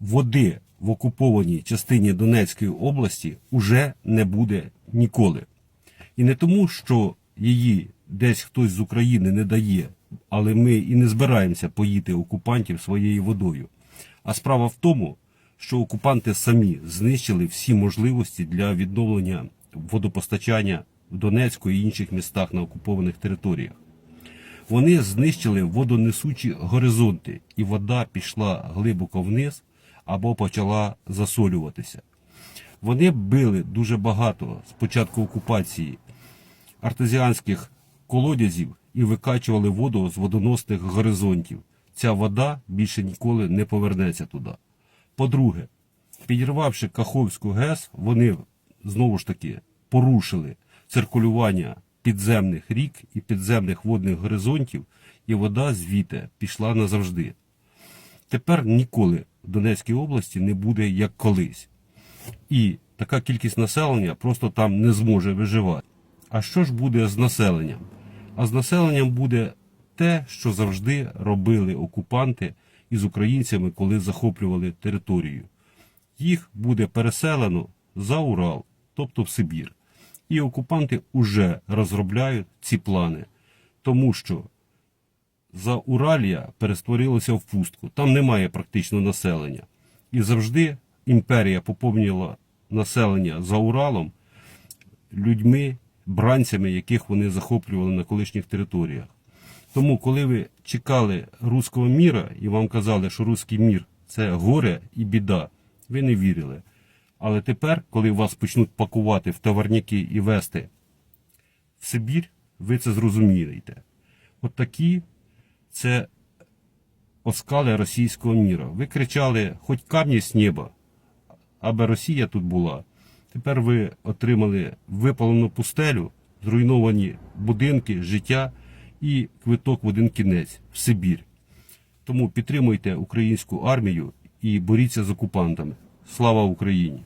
води в окупованій частині Донецької області уже не буде ніколи. І не тому, що її десь хтось з України не дає, але ми і не збираємося поїти окупантів своєю водою. А справа в тому, що окупанти самі знищили всі можливості для відновлення водопостачання в Донецьку і інших містах на окупованих територіях. Вони знищили водонесучі горизонти, і вода пішла глибоко вниз або почала засолюватися. Вони били дуже багато з початку окупації артезіанських колодязів і викачували воду з водоносних горизонтів. Ця вода більше ніколи не повернеться туди. По-друге, підірвавши Каховську ГЕС, вони знову ж таки порушили циркулювання підземних рік і підземних водних горизонтів, і вода звідти пішла назавжди. Тепер ніколи Донецькій області не буде як колись. І така кількість населення просто там не зможе виживати. А що ж буде з населенням? А з населенням буде те, що завжди робили окупанти із українцями, коли захоплювали територію. Їх буде переселено за Урал, тобто в Сибір. І окупанти вже розробляють ці плани, тому що за Уралія перестворилося в пустку. Там немає практично населення. І завжди імперія поповнювала населення за Уралом людьми, бранцями, яких вони захоплювали на колишніх територіях. Тому, коли ви чекали руського міра і вам казали, що руський мір це горе і біда, ви не вірили. Але тепер, коли вас почнуть пакувати в товарняки і вести в Сибір, ви це зрозумієте. От такі це оскали російського міра. Ви кричали, хоч камні з неба, аби Росія тут була. Тепер ви отримали випалену пустелю, зруйновані будинки, життя і квиток в один кінець в Сибір. Тому підтримуйте українську армію і боріться з окупантами. Слава Україні!